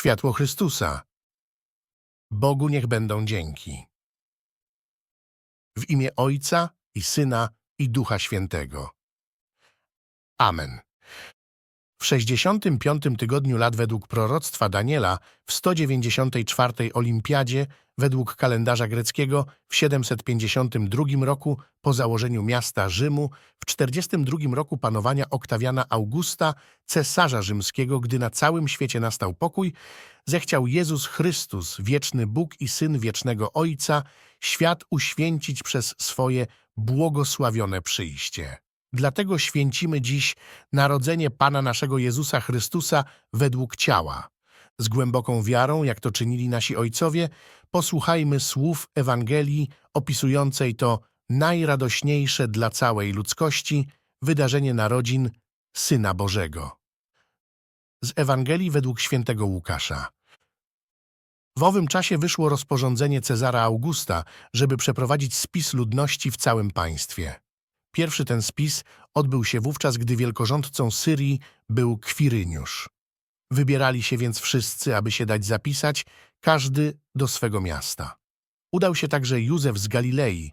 Światło Chrystusa. Bogu niech będą dzięki. W imię Ojca i Syna i Ducha Świętego. Amen. W 65 tygodniu lat według proroctwa Daniela, w 194 olimpiadzie, według kalendarza greckiego, w 752 roku po założeniu miasta Rzymu, 42 roku panowania Oktawiana Augusta, cesarza rzymskiego, gdy na całym świecie nastał pokój, zechciał Jezus Chrystus, wieczny Bóg i Syn wiecznego Ojca, świat uświęcić przez swoje błogosławione przyjście. Dlatego święcimy dziś narodzenie Pana naszego Jezusa Chrystusa według ciała. Z głęboką wiarą, jak to czynili nasi ojcowie, posłuchajmy słów Ewangelii opisującej to najradośniejsze dla całej ludzkości wydarzenie narodzin Syna Bożego. Z Ewangelii według świętego Łukasza. W owym czasie wyszło rozporządzenie Cezara Augusta, żeby przeprowadzić spis ludności w całym państwie. Pierwszy ten spis odbył się wówczas, gdy wielkorządcą Syrii był Kwiryniusz. Wybierali się więc wszyscy, aby się dać zapisać, każdy do swego miasta. Udał się także Józef z Galilei,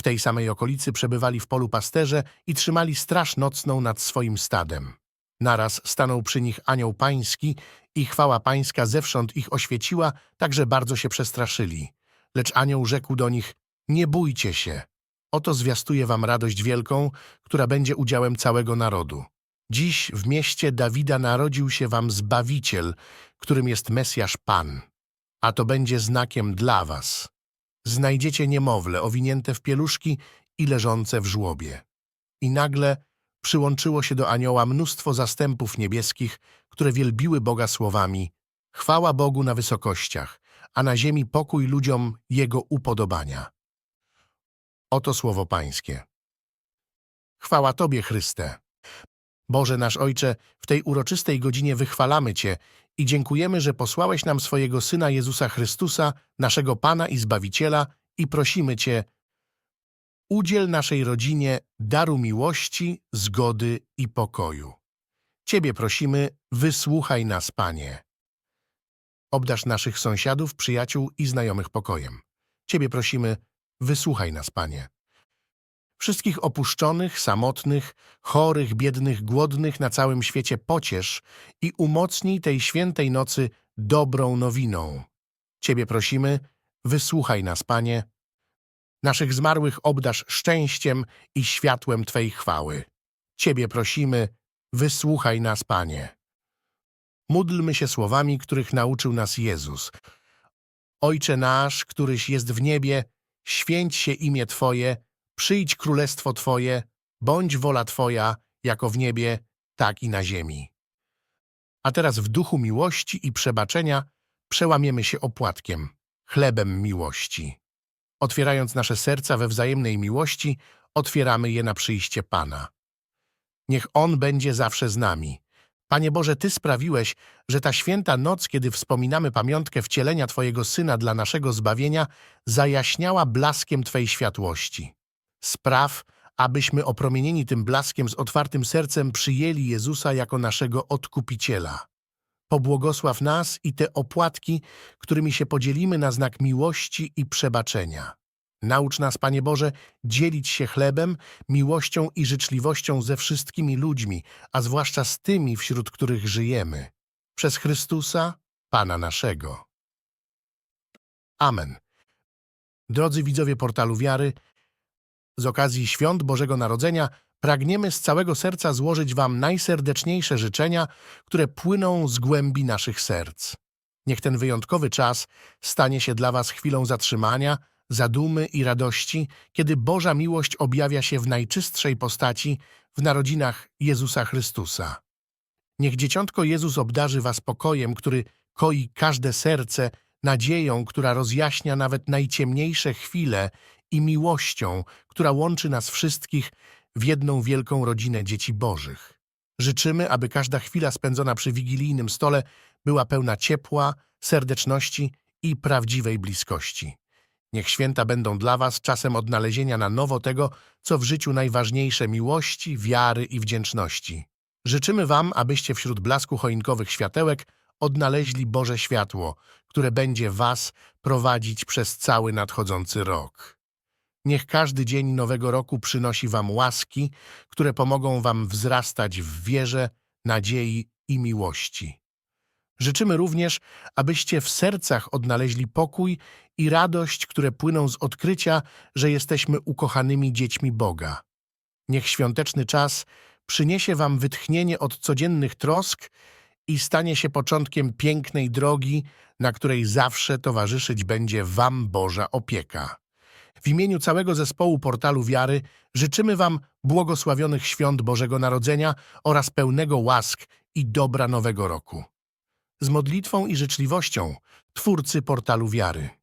W tej samej okolicy przebywali w polu pasterze i trzymali straż nocną nad swoim stadem. Naraz stanął przy nich anioł pański i chwała pańska zewsząd ich oświeciła, tak że bardzo się przestraszyli. Lecz anioł rzekł do nich, nie bójcie się, Oto zwiastuję wam radość wielką, która będzie udziałem całego narodu. Dziś w mieście Dawida narodził się wam Zbawiciel, którym jest Mesjasz Pan. A to będzie znakiem dla was. Znajdziecie niemowlę owinięte w pieluszki i leżące w żłobie. I nagle przyłączyło się do anioła mnóstwo zastępów niebieskich, które wielbiły Boga słowami Chwała Bogu na wysokościach, a na ziemi pokój ludziom Jego upodobania. Oto słowo Pańskie. Chwała Tobie, Chryste. Boże nasz Ojcze, w tej uroczystej godzinie wychwalamy Cię i dziękujemy, że posłałeś nam swojego Syna Jezusa Chrystusa, naszego Pana i Zbawiciela i prosimy Cię, udziel naszej rodzinie daru miłości, zgody i pokoju. Ciebie prosimy, wysłuchaj nas, Panie. Obdasz naszych sąsiadów, przyjaciół i znajomych pokojem. Ciebie prosimy, Wysłuchaj nas, Panie. Wszystkich opuszczonych, samotnych, chorych, biednych, głodnych na całym świecie pociesz i umocnij tej świętej nocy dobrą nowiną. Ciebie prosimy, wysłuchaj nas, Panie. Naszych zmarłych obdasz szczęściem i światłem Twej chwały. Ciebie prosimy, wysłuchaj nas, Panie. Módlmy się słowami, których nauczył nas Jezus. Ojcze nasz, któryś jest w niebie, święć się imię Twoje, przyjdź królestwo Twoje, bądź wola Twoja, jako w niebie, tak i na ziemi. A teraz w duchu miłości i przebaczenia przełamiemy się opłatkiem, chlebem miłości. Otwierając nasze serca we wzajemnej miłości, otwieramy je na przyjście Pana. Niech On będzie zawsze z nami, Panie Boże, Ty sprawiłeś, że ta święta noc, kiedy wspominamy pamiątkę wcielenia Twojego Syna dla naszego zbawienia, zajaśniała blaskiem Twej światłości. Spraw, abyśmy opromienieni tym blaskiem z otwartym sercem przyjęli Jezusa jako naszego Odkupiciela. Pobłogosław nas i te opłatki, którymi się podzielimy na znak miłości i przebaczenia. Naucz nas, Panie Boże, dzielić się chlebem, miłością i życzliwością ze wszystkimi ludźmi, a zwłaszcza z tymi, wśród których żyjemy. Przez Chrystusa, Pana naszego. Amen. Drodzy widzowie portalu wiary, z okazji Świąt Bożego Narodzenia pragniemy z całego serca złożyć Wam najserdeczniejsze życzenia, które płyną z głębi naszych serc. Niech ten wyjątkowy czas stanie się dla Was chwilą zatrzymania, zadumy i radości, kiedy Boża miłość objawia się w najczystszej postaci w narodzinach Jezusa Chrystusa. Niech Dzieciątko Jezus obdarzy was pokojem, który koi każde serce, nadzieją, która rozjaśnia nawet najciemniejsze chwile i miłością, która łączy nas wszystkich w jedną wielką rodzinę dzieci bożych. Życzymy, aby każda chwila spędzona przy wigilijnym stole była pełna ciepła, serdeczności i prawdziwej bliskości. Niech święta będą dla Was czasem odnalezienia na nowo tego, co w życiu najważniejsze miłości, wiary i wdzięczności. Życzymy Wam, abyście wśród blasku choinkowych światełek odnaleźli Boże światło, które będzie Was prowadzić przez cały nadchodzący rok. Niech każdy dzień nowego roku przynosi Wam łaski, które pomogą Wam wzrastać w wierze, nadziei i miłości. Życzymy również, abyście w sercach odnaleźli pokój i radość, które płyną z odkrycia, że jesteśmy ukochanymi dziećmi Boga. Niech świąteczny czas przyniesie Wam wytchnienie od codziennych trosk i stanie się początkiem pięknej drogi, na której zawsze towarzyszyć będzie Wam Boża opieka. W imieniu całego zespołu Portalu Wiary życzymy Wam błogosławionych świąt Bożego Narodzenia oraz pełnego łask i dobra nowego roku. Z modlitwą i życzliwością Twórcy Portalu Wiary.